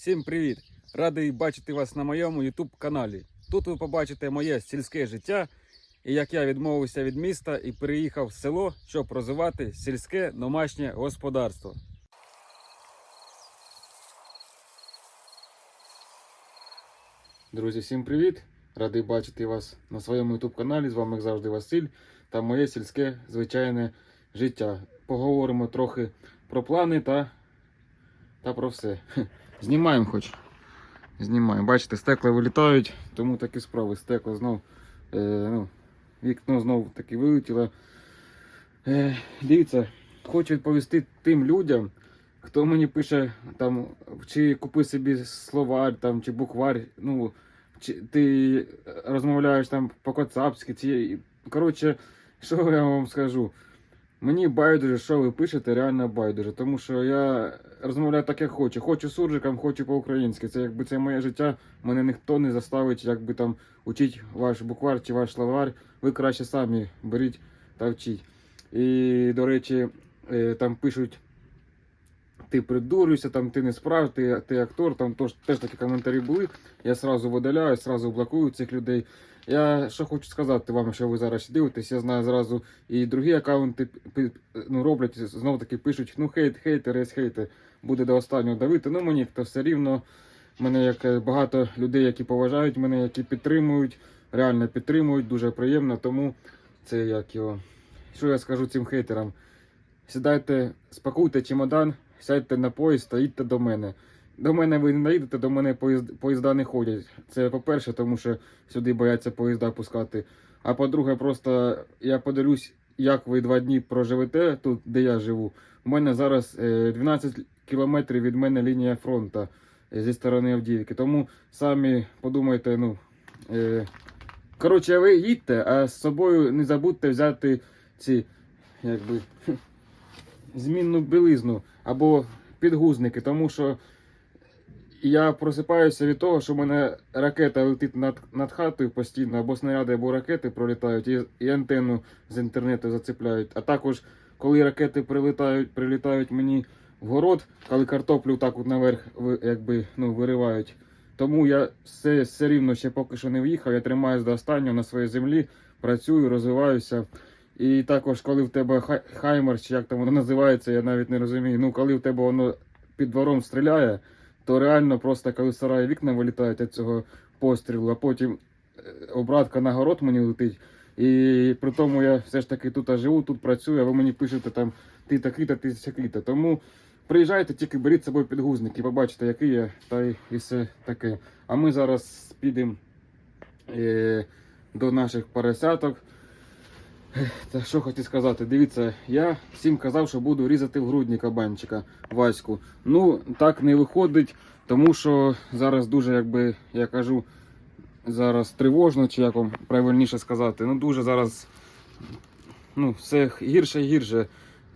Всім привіт! Радий бачити вас на моєму YouTube каналі. Тут ви побачите моє сільське життя і як я відмовився від міста і переїхав в село, щоб розвивати сільське домашнє господарство. Друзі, всім привіт! Радий бачити вас на своєму YouTube каналі. З вами як завжди Василь та моє сільське звичайне життя. Поговоримо трохи про плани та, та про все. Знімаємо хоч. Знімаємо. Бачите, стекла вилітають, тому такі справи. Стекло знов. Е, ну, вікно знов таки вилетіло. Е, дивіться, хочу відповісти тим людям, хто мені пише, там, чи купи собі словарь там, чи букварь. Ну, чи ти розмовляєш там по-коцапськи, чи. Коротше, що я вам скажу? Мені байдуже, що ви пишете, реально байдуже. Тому що я розмовляю так, як хочу. Хочу суржиком, хочу по-українськи. Це якби це моє життя. Мене ніхто не заставить, якби там учить ваш буквар чи ваш словар. Ви краще самі беріть та вчіть. І, до речі, е, там пишуть. Ти придурюєшся, там ти не справ, ти, ти актор, там тож, теж такі коментарі були. Я сразу видаляю, сразу блокую цих людей. Я що хочу сказати вам, що ви зараз дивитесь, я знаю зразу і другі аккаунти ну, роблять, знову таки пишуть, ну хейт, хейтер, є хейтер, буде до останнього давити. Ну мені то все рівно. Мене як е, багато людей, які поважають мене, які підтримують, реально підтримують, дуже приємно. Тому це як його. Що я скажу цим хейтерам? Сідайте, спакуйте чемодан, сядьте на поїзд та їдьте до мене. До мене ви не наїдете, до мене поїзд, поїзда не ходять. Це по-перше, тому що сюди бояться поїзда пускати. А по-друге, просто я подивлюсь, як ви два дні проживете тут, де я живу. У мене зараз е, 12 кілометрів від мене лінія фронту е, зі сторони Авдіївки. Тому самі подумайте, ну. Е, коротше, ви їдьте, а з собою не забудьте взяти ці, якби, змінну білизну або підгузники, тому що я просипаюся від того, що в мене ракета летить над, над хатою постійно, або снаряди, або ракети пролітають, і, і антенну з інтернету зацепляють. А також, коли ракети прилітають, прилітають мені в город, коли картоплю так от наверх якби, ну, виривають. Тому я все, все рівно ще поки що не в'їхав, я тримаюсь до останнього на своїй землі, працюю, розвиваюся. І також, коли в тебе хай- хаймер, чи як там воно називається, я навіть не розумію. Ну, коли в тебе воно під двором стріляє, то реально просто коли в сараї вікна вилітають від цього пострілу, а потім е, обратка на город мені летить. І при тому я все ж таки тут живу, тут працюю, а ви мені пишете там ти такий-то, ти сякий-то. Тому приїжджайте, тільки беріть з собою підгузники, побачите, який я, та й і все таке. А ми зараз підемо е, до наших поросяток. Та що хотів сказати, дивіться, я всім казав, що буду різати в грудні кабанчика Ваську. Ну, так не виходить, тому що зараз дуже, якби я кажу, зараз тривожно, чи як вам правильніше сказати. Ну, дуже зараз ну, все гірше і гірше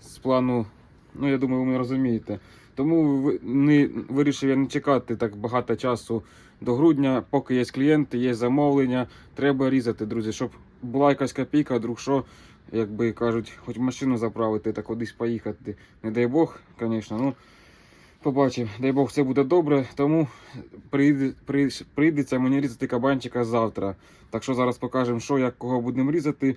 з плану. Ну, я думаю, ви мене розумієте. Тому не, вирішив я не чекати так багато часу до грудня, поки є клієнти, є замовлення. Треба різати, друзі, щоб була якась копійка, друг що, якби кажуть, хоч машину заправити та кудись поїхати. Не дай Бог, звісно, ну побачимо. Дай Бог, все буде добре. Тому прийдеться мені різати кабанчика завтра. Так що зараз покажемо, що, як кого будемо різати.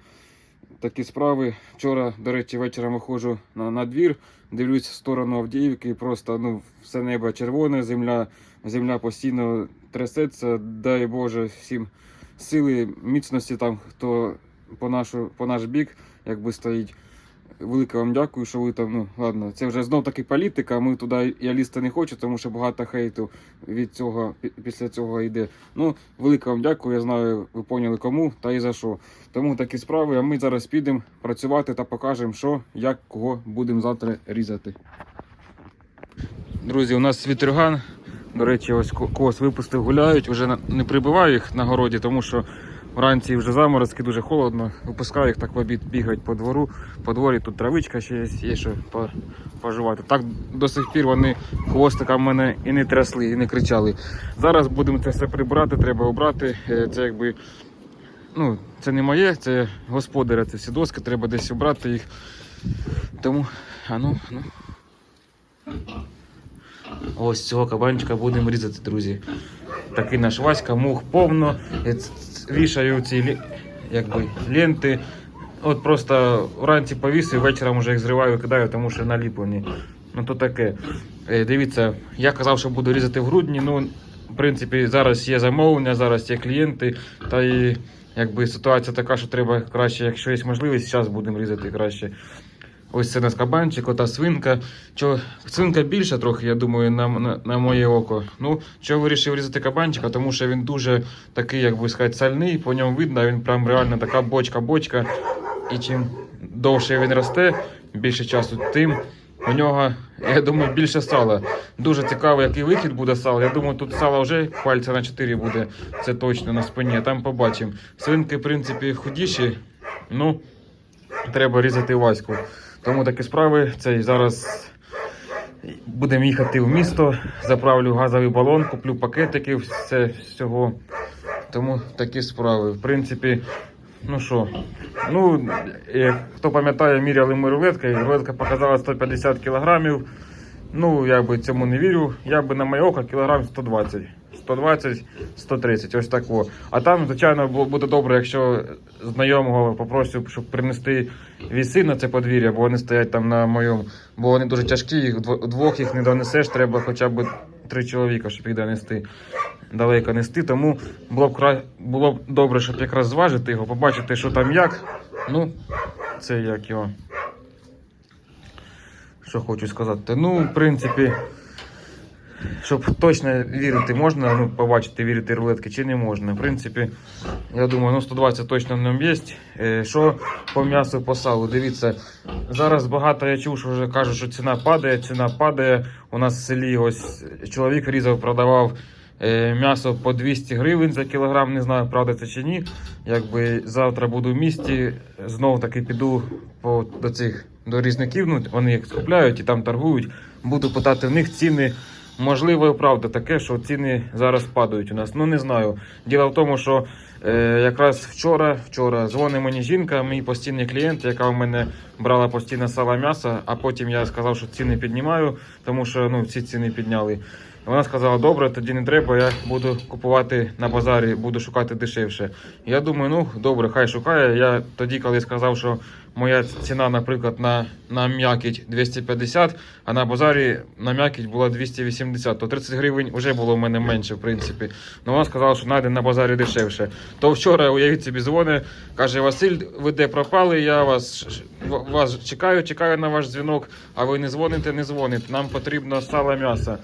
Такі справи. Вчора, до речі, вечором виходжу на, на двір, дивлюсь в сторону Авдіївки, просто ну, все небо червоне, земля, земля постійно трясеться. Дай Боже всім сили, міцності там, хто по, нашу, по наш бік якби стоїть. Велике вам дякую, що ви там. Ну ладно, це вже знов таки політика. Ми туди я лізти не хочу, тому що багато хейту від цього після цього йде. Ну, велике вам дякую. Я знаю, ви поняли кому та і за що. Тому такі справи. А ми зараз підемо працювати та покажемо, що, як, кого будемо завтра різати. Друзі, у нас світрюган. До речі, ось ко- когось випустив, гуляють. Вже не прибиваю їх на городі, тому що вранці вже заморозки, дуже холодно. Випускаю їх так в обід бігають по двору. По дворі тут травичка ще є, є що поживати. Так до сих пір вони хвостиком мене і не трясли, і не кричали. Зараз будемо це все прибрати, треба обрати. Е, Це якби. Ну, це не моє, це господаря, це всі доски, треба десь обрати їх. Тому, а ну, ну. Ось цього кабанчика будемо різати, друзі. Такий наш Васька, мух повно. Вішаю ці якби, ленти. От просто вранці повісив, вечором вже їх зриваю і кидаю, тому що наліплені. Ну то таке. Е, Дивіться, я казав, що буду різати в грудні. Ну, в принципі, зараз є замовлення, зараз є клієнти. Та і якби ситуація така, що треба краще, якщо є можливість, зараз будемо різати краще. Ось це у нас кабанчик, ота свинка. Чо, свинка більша трохи, я думаю, на, на, на моє око. Ну, чого вирішив різати кабанчика, тому що він дуже такий, як би сказати, сальний, по ньому видно, він прям реально така бочка-бочка. І чим довше він росте, більше часу, тим у нього, я думаю, більше сала. Дуже цікаво, який вихід буде сала. Я думаю, тут сала вже пальця на 4 буде, це точно на спині, там побачимо. Свинки, в принципі, худіші, ну, треба різати Ваську. Тому такі справи. Цей зараз будемо їхати в місто, заправлю газовий балон, куплю пакетики, все всього. Тому такі справи. В принципі, ну що, ну, хто пам'ятає, міряли ми рулеткою, рулетка показала 150 кілограмів. Ну, я би цьому не вірю. Я би на моє око кілограм 120. 120, 130, ось так. А там, звичайно, буде добре, якщо знайомого попросив, щоб принести віси на це подвір'я, бо вони стоять там на моєму. Бо вони дуже тяжкі, їх дво- двох їх не донесеш, треба хоча б три чоловіка, щоб їх донести. Далеко нести. Тому було б кра... було б добре, щоб якраз зважити його, побачити, що там як. Ну, це як його. Що хочу сказати. Ну, в принципі, щоб точно вірити, можна ну, побачити, вірити рулетки чи не можна. В принципі, я думаю, ну 120 точно в ньому є. Е, Що по м'ясу по салу? Дивіться, зараз багато я чув, що вже кажуть, що ціна падає, ціна падає. У нас в селі ось чоловік різав, продавав. е, М'ясо по 200 гривень за кілограм, не знаю, правда це чи ні. Якби завтра буду в місті, знову таки піду по до цих до різників. Ну вони їх скупляють і там торгують. Буду питати в них ціни. Можливо, правда таке, що ціни зараз падають у нас. Ну не знаю. Діло в тому, що е, якраз вчора, вчора дзвонить мені жінка, мій постійний клієнт, яка в мене брала постійно сало м'ясо, а потім я сказав, що ціни піднімаю, тому що ну, всі ціни підняли. Вона сказала, добре, тоді не треба, я буду купувати на базарі, буду шукати дешевше. Я думаю, ну добре, хай шукає. Я тоді, коли сказав, що моя ціна, наприклад, на, на м'якіть 250, а на базарі на м'якіть була 280, то 30 гривень вже було в мене менше, в принципі. Ну вона сказала, що знайде на базарі дешевше. То вчора, уявіть собі, дзвони, каже, Василь, ви де пропали, я вас, вас чекаю, чекаю на ваш дзвінок, а ви не дзвоните, не дзвоните. Нам потрібно сало м'яса.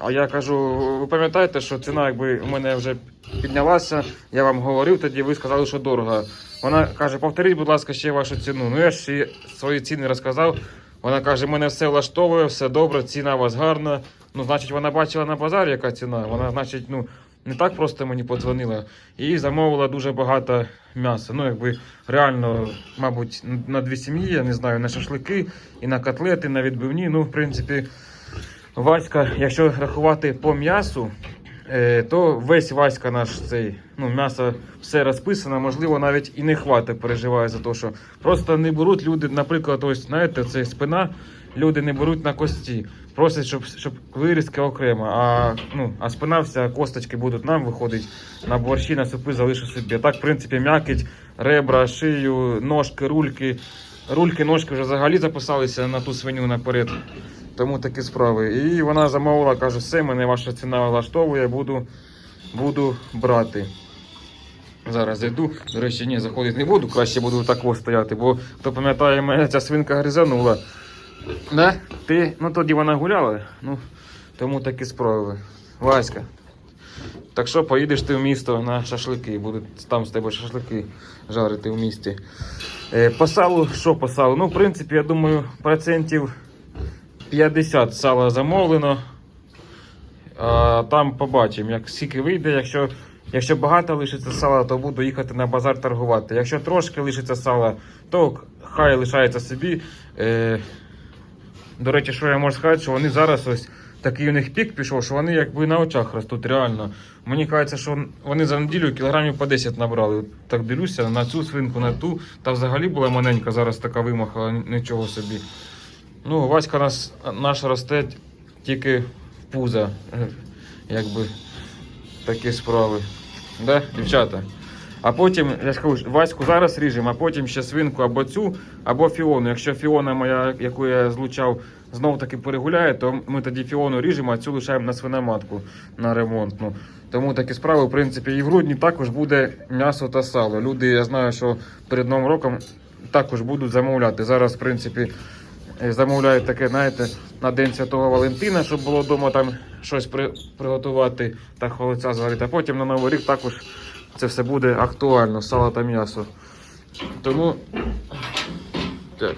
А я кажу, ви пам'ятаєте, що ціна якби у мене вже піднялася, я вам говорив тоді, ви сказали, що дорого. Вона каже, повторіть, будь ласка, ще вашу ціну. Ну я ж свої ціни розказав. Вона каже, мене все влаштовує, все добре, ціна у вас гарна. Ну, значить, вона бачила на базарі, яка ціна. Вона, значить, ну, не так просто мені подзвонила. І замовила дуже багато м'яса. Ну, якби реально, мабуть, на дві сім'ї, я не знаю, на шашлики, і на котлети, на відбивні. Ну, в принципі, Васька, якщо рахувати по м'ясу, е, то весь Васька наш цей, ну, м'ясо все розписано, можливо, навіть і не хватить, переживаю за те, що просто не беруть люди, наприклад, ось, знаєте, це спина, люди не беруть на кості. Просять, щоб, щоб вирізки окремо, а, ну, а спина вся, косточки будуть нам виходить, на борщі, на супи залишу собі. Так, в принципі, м'якіть, ребра, шию, ножки, рульки. Рульки, ножки вже взагалі записалися на ту свиню наперед. Тому такі справи. І вона замовила, каже, все, мене ваша ціна влаштовує, буду, буду брати. Зараз зайду. До речі, ні, заходити не буду, краще буду так ось стояти, бо хто пам'ятає, мене ця свинка гризанула. Да? Ти, ну тоді вона гуляла, ну, тому такі справи. Васька. Так що поїдеш ти в місто на шашлики, будуть там з тебе шашлики жарити в місті. Е, по салу, що по салу? Ну, в принципі, я думаю, процентів 50 сала замовлено. А, там побачимо, як скільки вийде. Якщо, якщо багато лишиться сала, то буду їхати на базар торгувати. Якщо трошки лишиться сала, то хай лишається собі. Е, до речі, що я можу сказати, що вони зараз ось такий у них пік пішов, що вони якби на очах ростуть реально. Мені кажеться, що вони за неділю кілограмів по 10 набрали. Так дивлюся на цю свинку, на ту. Та взагалі була маленька, зараз така вимахала, нічого собі. Ну, Васька нас, наш росте тільки в пузо. Е, Якби такі справи. Да, дівчата? А потім, я ж кажу, Ваську зараз ріжемо, а потім ще свинку або цю, або фіону. Якщо фіона моя, яку я злучав, знов таки перегуляє, то ми тоді фіону ріжемо, а цю лишаємо на свиноматку на ремонтну. Тому такі справи, в принципі, і в грудні також буде м'ясо та сало. Люди, я знаю, що перед Новим роком також будуть замовляти. Зараз, в принципі, замовляють таке, знаєте, на День Святого Валентина, щоб було вдома там щось при, приготувати та холодця зварити. А потім на Новий рік також це все буде актуально, сало та м'ясо. Тому. Так.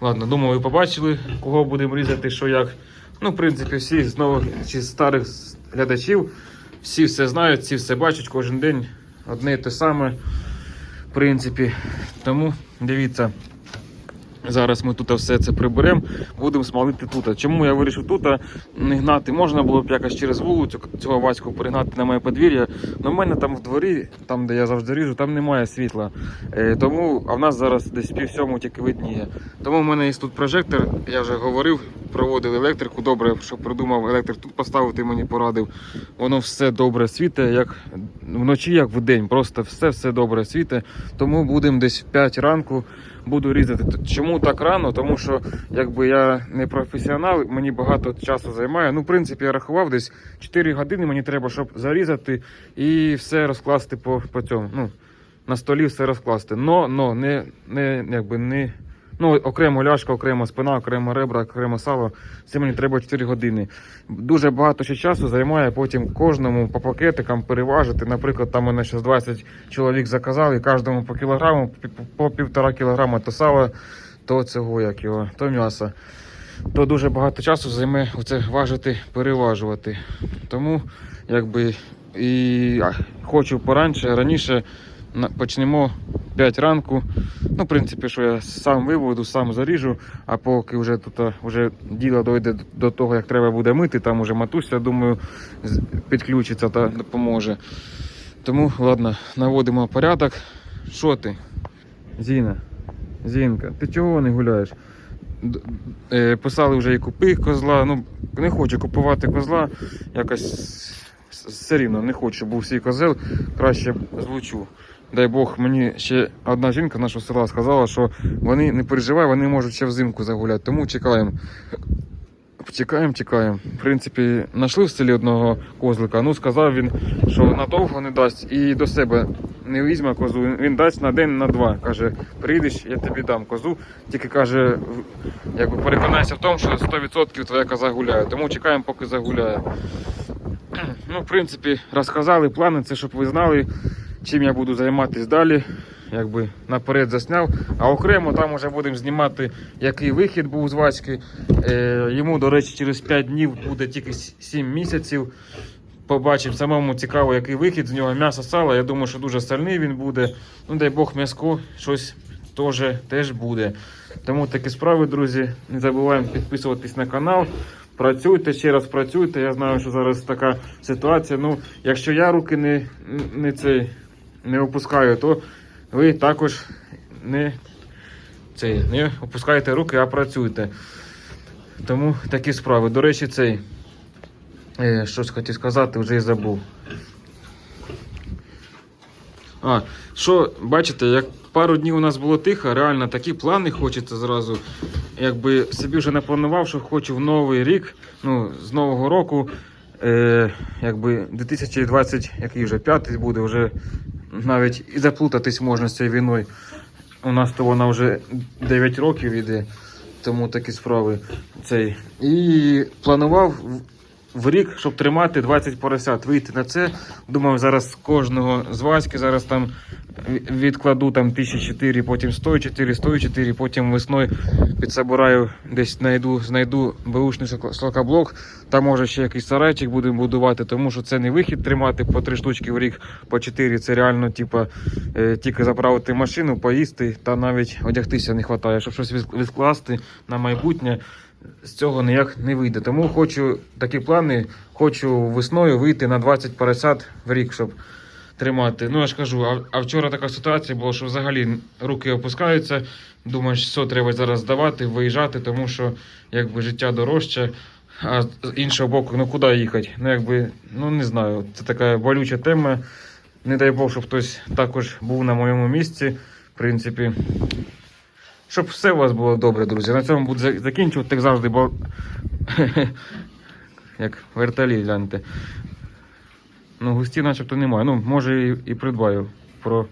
Ладно, думаю, ви побачили, кого будемо різати, що як. Ну, в принципі, всі з нових чи старих глядачів, всі все знають, всі все бачать кожен день одне і те саме. В принципі, тому дивіться. Зараз ми тут все це приберемо, будемо смалити тут. Чому я вирішив тут не гнати? Можна було б якось через вулицю цього Ваську перегнати на моє подвір'я. але в мене там в дворі, там де я завжди ріжу, там немає світла. Е, тому, а в нас зараз десь пів сьому тільки видніє. Тому в мене є тут прожектор, я вже говорив, проводив електрику. Добре, що придумав електрик тут поставити, мені порадив. Воно все добре світить, як вночі, як в день. Просто все все добре світить. Тому будемо десь в 5 ранку буду різати. Чому так рано? Тому що якби я не професіонал, мені багато часу займає. Ну, в принципі, я рахував десь 4 години мені треба, щоб зарізати і все розкласти по, по цьому. Ну, на столі все розкласти. Но, но не, не, якби не. Ну, окремо ляшка, окремо спина, окремо ребра, окремо сало. Це мені треба 4 години. Дуже багато ще часу займає потім кожному по пакетикам переважити. Наприклад, там мене ще 20 чоловік заказали, кожному по кілограму, по- півтора кілограма то сала, то цього як його, то м'яса. То дуже багато часу займе оце важити, переважувати. Тому якби і хочу поранше, раніше почнемо 5 ранку. Ну, в принципі, що я сам виведу, сам заріжу, а поки вже тут вже діло дойде до того, як треба буде мити, там уже матуся, думаю, підключиться та допоможе. Тому, ладно, наводимо порядок. Що ти? Зіна, Зінка, ти чого не гуляєш? Е, Писали вже і купи козла. Ну, не хочу купувати козла. Якось все рівно не хочу, щоб був свій козел, краще злучу. Дай Бог, мені ще одна жінка нашого села сказала, що вони не переживай, вони можуть ще взимку загуляти. Тому чекаємо. Чекаємо, чекаємо. В принципі, знайшли в селі одного козлика. Ну, сказав він, що надовго не дасть і до себе не візьме козу. Він дасть на день, на два. Каже, прийдеш, я тобі дам козу. Тільки каже, якби переконайся в тому, що 100% твоя коза гуляє. Тому чекаємо, поки загуляє. Ну, в принципі, розказали плани, це щоб ви знали, чим я буду займатися далі. Якби наперед засняв. А окремо там вже будемо знімати, який вихід був з Васьки. Е, йому, до речі, через 5 днів буде тільки 7 місяців. Побачимо самому цікаво, який вихід з нього. М'ясо сало. Я думаю, що дуже сальний він буде. Ну, дай Бог, м'яско щось теж, теж буде. Тому такі справи, друзі. Не забуваємо підписуватись на канал. Працюйте, ще раз працюйте. Я знаю, що зараз така ситуація. Ну, якщо я руки не, не, цей, не опускаю, то ви також не, цей, не опускайте руки, а працюйте. Тому такі справи. До речі, цей. Е, щось хотів сказати, вже і забув. А, що, бачите, як пару днів у нас було тихо, реально такі плани хочеться зразу. Якби собі вже напланував, що хочу в новий рік, ну, з нового року, е, якби 2020, який вже п'ятий буде, вже навіть і заплутатись можна з цією війною. У нас то вона вже 9 років іде, тому такі справи. Цей. І планував в- рік, щоб тримати 20 поросят, вийти на це. Думав, зараз кожного з Васьки зараз там відкладу там 1004, потім 104, 104, потім весною підсобираю, десь знайду, знайду беушний шлакоблок, там може ще якийсь сарайчик будемо будувати, тому що це не вихід тримати по 3 штучки в рік, по 4, це реально типа, е, тільки заправити машину, поїсти та навіть одягтися не вистачає, щоб щось відкласти на майбутнє з цього ніяк не вийде. Тому хочу такі плани, хочу весною вийти на 20 поросят в рік, щоб тримати. Ну я ж кажу, а, а вчора така ситуація була, що взагалі руки опускаються. Думаєш, все треба зараз здавати, виїжджати, тому що якби життя дорожче. А з іншого боку, ну куди їхати? Ну якби, ну не знаю, це така болюча тема. Не дай Бог, щоб хтось також був на моєму місці. В принципі, щоб все у вас було добре, друзі. На цьому буду закінчувати, як завжди, бо як вертоліт, гляньте. Ну, густі начебто немає. Ну, може і, і придбаю про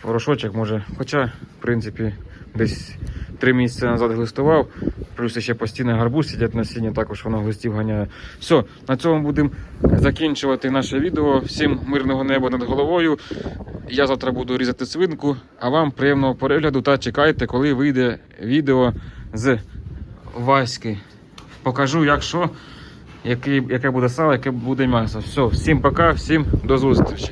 порошочок, може. Хоча, в принципі, десь три місяці назад глистував. Плюс ще постійно гарбуз сидять на сіні, також воно густів ганяє. Все, на цьому будемо закінчувати наше відео. Всім мирного неба над головою. Я завтра буду різати свинку, а вам приємного перегляду та чекайте, коли вийде відео з Васьки. Покажу, як що, яке буде сало, яке буде м'ясо. Все, всім пока, всім до зустрічі.